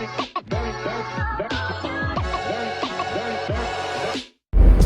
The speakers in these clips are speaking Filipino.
Bye.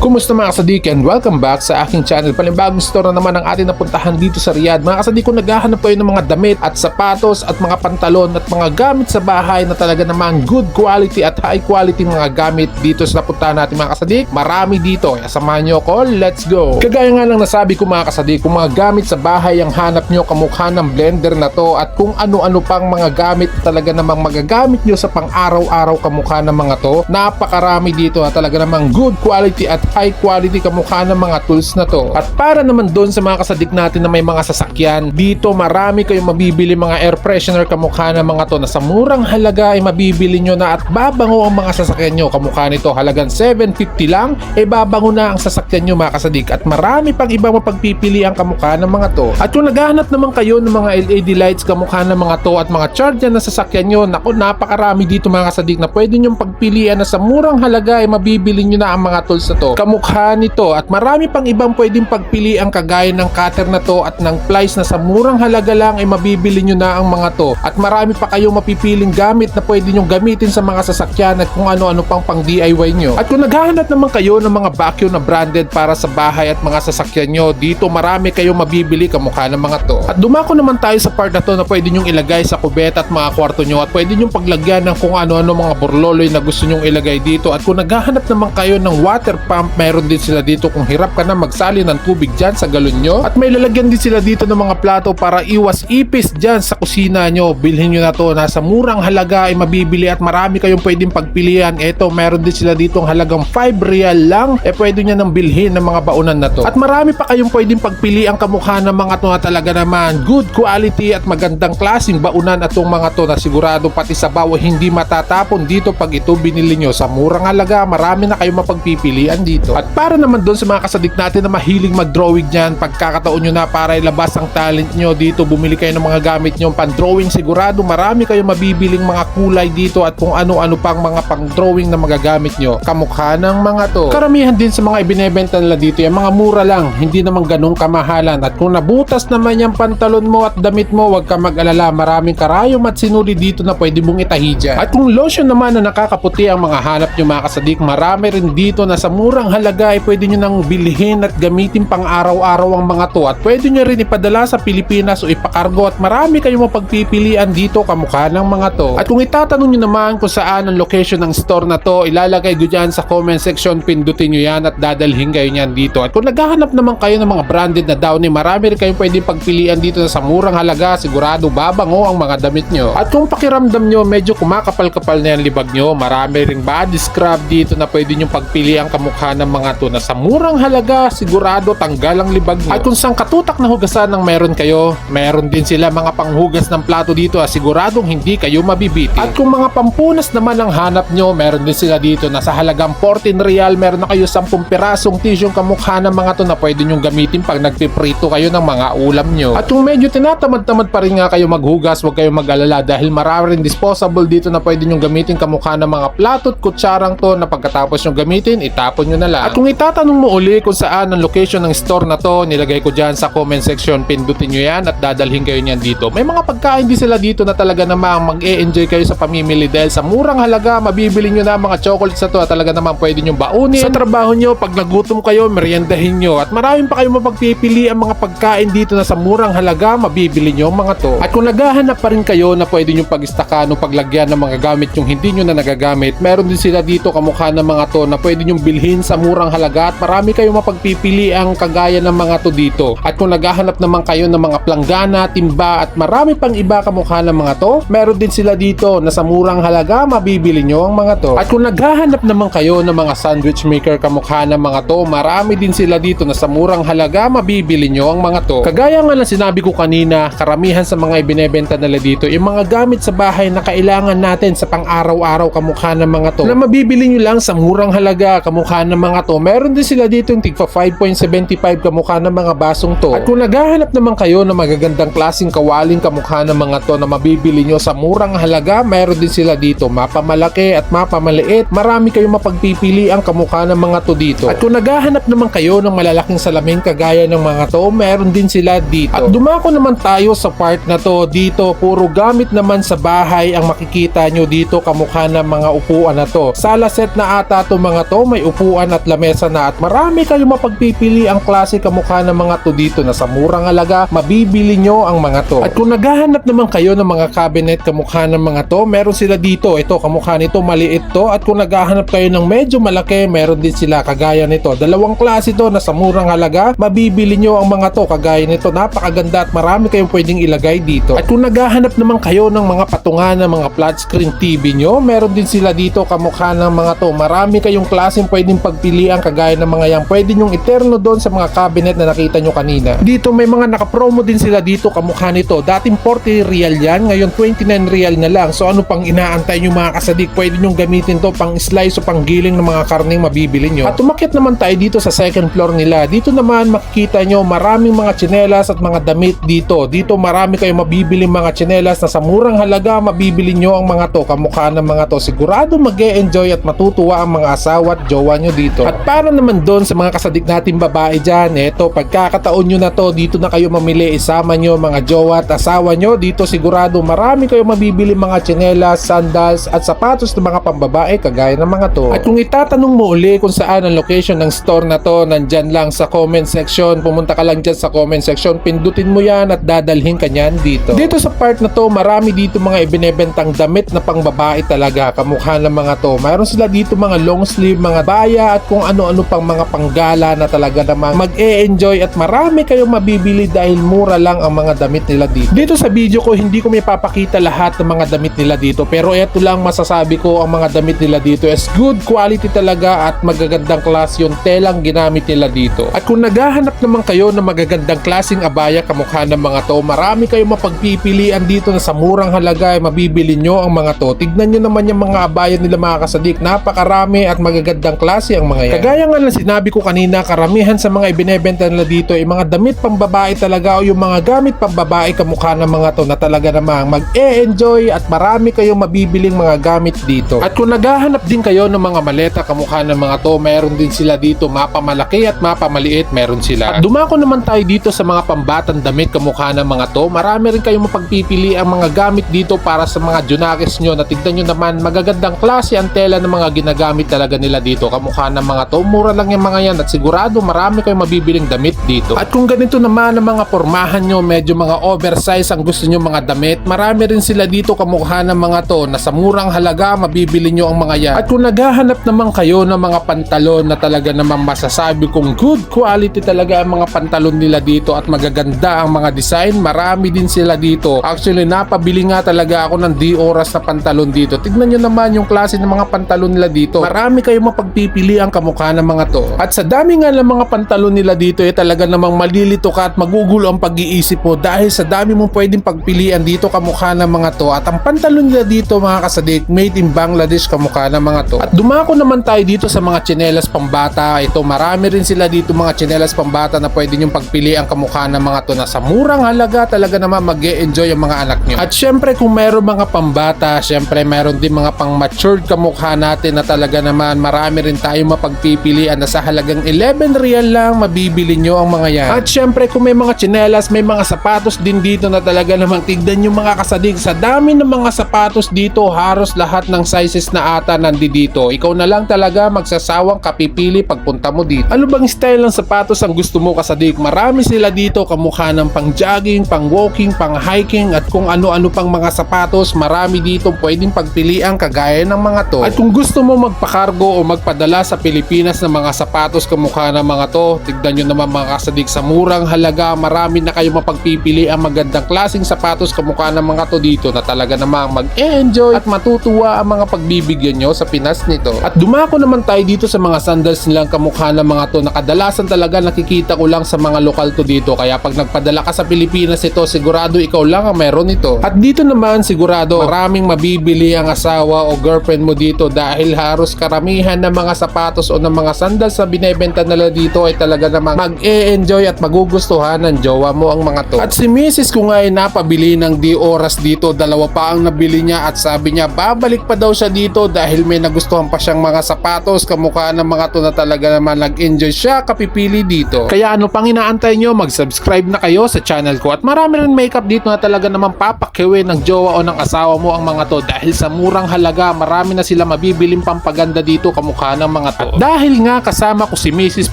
Kumusta mga kasadik and welcome back sa aking channel. Panibagong store na naman ang ating napuntahan dito sa Riyadh. Mga kasadik kung naghahanap kayo ng mga damit at sapatos at mga pantalon at mga gamit sa bahay na talaga namang good quality at high quality mga gamit dito sa napuntahan natin mga kasadik. Marami dito. Kaya samahan nyo ako. Let's go! Kagaya nga lang nasabi ko mga kasadik, kung mga gamit sa bahay ang hanap nyo kamukha ng blender na to at kung ano-ano pang mga gamit na talaga namang magagamit nyo sa pang-araw-araw kamukha ng mga to, napakarami dito na talaga namang good quality at high quality kamukha ng mga tools na to. At para naman doon sa mga kasadik natin na may mga sasakyan, dito marami kayong mabibili mga air freshener kamukha ng mga to na sa murang halaga ay mabibili nyo na at babango ang mga sasakyan nyo. Kamukha nito halagang 750 lang, e babango na ang sasakyan nyo mga kasadik. At marami pang ibang mapagpipili ang kamukha ng mga to. At kung naghahanap naman kayo ng mga LED lights kamukha ng mga to at mga charger na sasakyan nyo, naku napakarami dito mga kasadik na pwede nyong pagpilian na sa murang halaga ay mabibili nyo na ang mga tools na to. Kamukha nito at marami pang ibang pwedeng pagpili ang kagaya ng cutter na to at ng plies na sa murang halaga lang ay mabibili nyo na ang mga to. At marami pa kayong mapipiling gamit na pwede nyong gamitin sa mga sasakyan at kung ano-ano pang pang DIY nyo. At kung naghahanap naman kayo ng mga vacuum na branded para sa bahay at mga sasakyan nyo, dito marami kayong mabibili kamukha ng mga to. At dumako naman tayo sa part na to na pwede nyong ilagay sa kubeta at mga kwarto nyo at pwede nyong paglagyan ng kung ano-ano mga burloloy na gusto nyong ilagay dito. At kung naghahanap naman kayo ng water pump, meron din sila dito kung hirap ka na magsali ng tubig dyan sa galon nyo. At may lalagyan din sila dito ng mga plato para iwas ipis dyan sa kusina nyo. Bilhin nyo na to. Nasa murang halaga ay mabibili at marami kayong pwedeng pagpilian. Eto, meron din sila dito halagang 5 real lang. Eh pwede nyo nang bilhin ng mga baunan na to. At marami pa kayong pwedeng pagpili ang kamukha ng mga to na talaga naman good quality at magandang klaseng baunan at mga to na sigurado pati sa bawa hindi matatapon dito pag ito binili nyo sa murang halaga. Marami na kayong mapagpipilian dito. At para naman doon sa mga kasadik natin na mahilig mag-drawing dyan, pagkakataon nyo na para ilabas ang talent nyo dito, bumili kayo ng mga gamit nyo pan-drawing, sigurado marami kayong mabibiling mga kulay dito at kung ano-ano pang mga pang-drawing na magagamit nyo. Kamukha ng mga to. Karamihan din sa mga ibinebenta nila dito, yung mga mura lang, hindi naman ganong kamahalan. At kung nabutas naman yung pantalon mo at damit mo, wag ka mag-alala, maraming karayom at sinuli dito na pwede mong itahi dyan. At kung lotion naman na nakakaputi ang mga hanap nyo mga kasadik, marami rin dito na sa murang halaga ay pwede nyo nang bilhin at gamitin pang araw-araw ang mga to at pwede nyo rin ipadala sa Pilipinas o ipakargo at marami kayong mapagpipilian dito kamukha ng mga to. At kung itatanong nyo naman kung saan ang location ng store na to, ilalagay ko dyan sa comment section, pindutin nyo yan at dadalhin kayo nyan dito. At kung naghahanap naman kayo ng mga branded na downy, marami rin kayong pwedeng pagpilian dito na sa murang halaga, sigurado babango ang mga damit nyo. At kung pakiramdam nyo medyo kumakapal-kapal na yan libag nyo, marami ring body scrub dito na pwede nyo pagpili ang kamukha ng mga to na sa murang halaga, sigurado tanggal ang libag nyo. At kung saan katutak na hugasan ng meron kayo, meron din sila mga panghugas ng plato dito, ah, siguradong hindi kayo mabibiti. At kung mga pampunas naman ang hanap nyo, meron din sila dito na sa halagang 14 real, meron na kayo 10 pirasong tissue kamukha ng mga to na pwede nyo gamitin pag nagpiprito kayo ng mga ulam nyo. At kung medyo tinatamad-tamad pa rin nga kayo maghugas, huwag kayong mag-alala dahil marami rin disposable dito na pwede nyo gamitin kamukha ng mga plato at kutsarang to na pagkatapos nyo gamitin, itapon nyo na lang. At kung itatanong mo uli kung saan ang location ng store na to, nilagay ko dyan sa comment section, pindutin nyo yan at dadalhin kayo niyan dito. May mga pagkain din sila dito na talaga namang mag-e-enjoy kayo sa pamimili dahil sa murang halaga, mabibili nyo na mga chocolates na to at talaga naman pwede nyo baunin. Sa trabaho nyo, pag nagutom kayo, meriendahin nyo. At maraming pa kayo mapagpipili ang mga pagkain dito na sa murang halaga, mabibili nyo mga to. At kung naghahanap pa rin kayo na pwede nyo pag-istakan o paglagyan ng mga gamit yung hindi nyo na nagagamit, meron din sila dito kamukha ng mga to na pwede nyo bilhin sa murang halaga at marami kayong mapagpipili ang kagaya ng mga to dito. At kung naghahanap naman kayo ng mga planggana, timba at marami pang iba kamukha ng mga to, meron din sila dito na sa murang halaga mabibili nyo ang mga to. At kung naghahanap naman kayo ng mga sandwich maker kamukha ng mga to, marami din sila dito na sa murang halaga mabibili nyo ang mga to. Kagaya nga lang sinabi ko kanina, karamihan sa mga ibinebenta nila dito, yung mga gamit sa bahay na kailangan natin sa pang-araw-araw kamukha ng mga to, na mabibili nyo lang sa murang halaga kamukha ng ng mga to, meron din sila dito yung tigpa 5.75 kamukha ng mga basong to. At kung naghahanap naman kayo ng magagandang klaseng kawaling kamukha ng mga to na mabibili nyo sa murang halaga, meron din sila dito. Mapamalaki at mapamaliit. Marami kayong mapagpipili ang kamukha ng mga to dito. At kung naghahanap naman kayo ng malalaking salamin kagaya ng mga to, meron din sila dito. At dumako naman tayo sa part na to dito. Puro gamit naman sa bahay ang makikita nyo dito kamukha ng mga upuan na to. Sala set na ata to mga to, may upuan at lamesa na at marami kayong mapagpipili ang klase kamukha ng mga to dito na sa murang halaga, mabibili nyo ang mga to. At kung naghahanap naman kayo ng mga cabinet kamukha ng mga to, meron sila dito. Ito, kamukha nito, maliit to. At kung naghahanap kayo ng medyo malaki, meron din sila kagaya nito. Dalawang klase to na sa murang halaga, mabibili nyo ang mga to kagaya nito. Napakaganda at marami kayong pwedeng ilagay dito. At kung naghahanap naman kayo ng mga patungan ng mga flat screen TV nyo, meron din sila dito kamukha ng mga to. Marami kayong klaseng pwedeng pagpilian kagaya ng mga yan. Pwede nyong iterno doon sa mga cabinet na nakita nyo kanina. Dito may mga nakapromo din sila dito kamukha nito. Dating 40 real yan, ngayon 29 real na lang. So ano pang inaantay nyo mga kasadik? Pwede nyong gamitin to pang slice o pang giling ng mga karneng mabibili nyo. At umakyat naman tayo dito sa second floor nila. Dito naman makikita nyo maraming mga tsinelas at mga damit dito. Dito marami kayong mabibili mga tsinelas na sa murang halaga mabibili nyo ang mga to. Kamukha ng mga to. Sigurado mag enjoy at matutuwa ang mga asawa at jowa nyo dito. At para naman doon sa mga kasadik natin babae dyan, eto pagkakataon nyo na to, dito na kayo mamili, isama nyo mga jowa at asawa nyo. Dito sigurado marami kayong mabibili mga tsinelas, sandals at sapatos ng mga pambabae kagaya ng mga to. At kung itatanong mo uli kung saan ang location ng store na to, nandyan lang sa comment section. Pumunta ka lang dyan sa comment section, pindutin mo yan at dadalhin ka niyan dito. Dito sa part na to, marami dito mga ibinebentang damit na pangbabae talaga, kamukha ng mga to. Mayroon sila dito mga long sleeve, mga baya at kung ano-ano pang mga panggala na talaga namang mag-e-enjoy at marami kayong mabibili dahil mura lang ang mga damit nila dito. Dito sa video ko, hindi ko may papakita lahat ng mga damit nila dito pero eto lang masasabi ko ang mga damit nila dito is good quality talaga at magagandang klase yung telang ginamit nila dito. At kung naghahanap naman kayo ng magagandang klaseng abaya kamukha ng mga to, marami kayong mapagpipilian dito na sa murang halaga ay mabibili nyo ang mga to. Tignan nyo naman yung mga abaya nila mga kasadik. Napakarami at magagandang klase ang mga yan. Kagaya nga ng sinabi ko kanina, karamihan sa mga ibinebenta nila dito ay mga damit pambabae talaga o yung mga gamit pambabae kamukha ng mga to na talaga namang mag-e-enjoy at marami kayong mabibiling mga gamit dito. At kung naghahanap din kayo ng mga maleta kamukha ng mga to, meron din sila dito mapamalaki at mapamaliit meron sila. At dumako naman tayo dito sa mga pambatang damit kamukha ng mga to. Marami rin kayong mapagpipili ang mga gamit dito para sa mga junakis nyo na tignan nyo naman magagandang klase ang tela ng mga ginagamit talaga nila dito kamukha ng mga to. Mura lang yung mga yan at sigurado marami kayong mabibiling damit dito. At kung ganito naman ang mga pormahan nyo, medyo mga oversize ang gusto nyo mga damit, marami rin sila dito kamukha ng mga to na sa murang halaga mabibili nyo ang mga yan. At kung naghahanap naman kayo ng mga pantalon na talaga naman masasabi kong good quality talaga ang mga pantalon nila dito at magaganda ang mga design, marami din sila dito. Actually, napabili nga talaga ako ng di oras na pantalon dito. Tignan nyo naman yung klase ng mga pantalon nila dito. Marami kayong mapagpipili ang kamukha ng mga to. At sa dami nga ng mga pantalon nila dito, eh talaga namang malilito ka at magugulo ang pag-iisip mo dahil sa dami mong pwedeng pagpilian dito kamukha ng mga to. At ang pantalon nila dito mga kasadik, made in Bangladesh kamukha ng mga to. At dumako naman tayo dito sa mga tsinelas pambata. Ito marami rin sila dito mga tsinelas pambata na pwede nyong pagpili ang kamukha ng mga to na sa murang halaga talaga naman mag enjoy ang mga anak nyo. At syempre kung meron mga pambata, syempre meron din mga pang matured kamukha natin na talaga naman marami rin tayong mapagpipilian na sa halagang 11 real lang mabibili nyo ang mga yan. At syempre kung may mga tsinelas, may mga sapatos din dito na talaga namang tignan yung mga kasadig. Sa dami ng mga sapatos dito, haros lahat ng sizes na ata nandito. Ikaw na lang talaga magsasawang kapipili pagpunta mo dito. Ano bang style ng sapatos ang gusto mo kasadig? Marami sila dito kamukha ng pang jogging, pang walking, pang hiking at kung ano-ano pang mga sapatos. Marami dito pwedeng pagpilian kagaya ng mga to. At kung gusto mo magpakargo o magpadala sa Pilipinas ng mga sapatos kamukha ng mga to, tignan nyo naman mga kasadig sa murang halaga. Marami na kayo mapagpipili ang magandang klaseng sapatos kamukha ng mga to dito na talaga namang mag-enjoy at matutuwa ang mga pagbibigyan nyo sa Pinas nito. At dumako naman tayo dito sa mga sandals nilang kamukha ng mga to na kadalasan talaga nakikita ko lang sa mga lokal to dito. Kaya pag nagpadala ka sa Pilipinas ito, sigurado ikaw lang ang meron nito. At dito naman sigurado maraming mabibili ang asawa o girlfriend mo dito dahil haros karamihan ng mga sapatos sapatos o ng mga sandals na binebenta nila dito ay talaga namang mag-e-enjoy at magugustuhan ng jowa mo ang mga to. At si Mrs. ko nga ay napabili ng di oras dito, dalawa pa ang nabili niya at sabi niya babalik pa daw siya dito dahil may nagustuhan pa siyang mga sapatos kamukha ng mga to na talaga naman nag-enjoy siya kapipili dito. Kaya ano pang inaantay nyo, mag-subscribe na kayo sa channel ko at marami rin makeup dito na talaga naman papakiwin ng jowa o ng asawa mo ang mga to dahil sa murang halaga marami na sila mabibiling pampaganda dito kamukha ng mga. At dahil nga kasama ko si Mrs.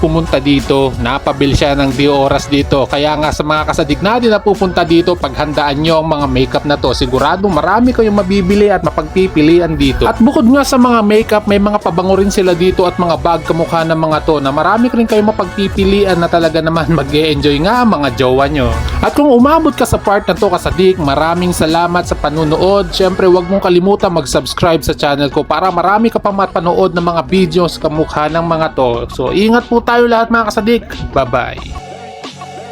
pumunta dito, napabil siya ng di oras dito. Kaya nga sa mga kasadik natin na pupunta dito, paghandaan nyo ang mga makeup na to. Sigurado marami kayong mabibili at mapagpipilian dito. At bukod nga sa mga makeup, may mga pabango rin sila dito at mga bag kamukha ng mga to na marami rin kayong mapagpipilian na talaga naman mag enjoy nga ang mga jowa nyo. At kung umabot ka sa part na to kasadik, maraming salamat sa panunood. Siyempre, huwag mong kalimutan mag-subscribe sa channel ko para marami ka pang mapanood ng mga videos kamukha ng mga to. So, ingat po tayo lahat mga kasadik. Bye-bye.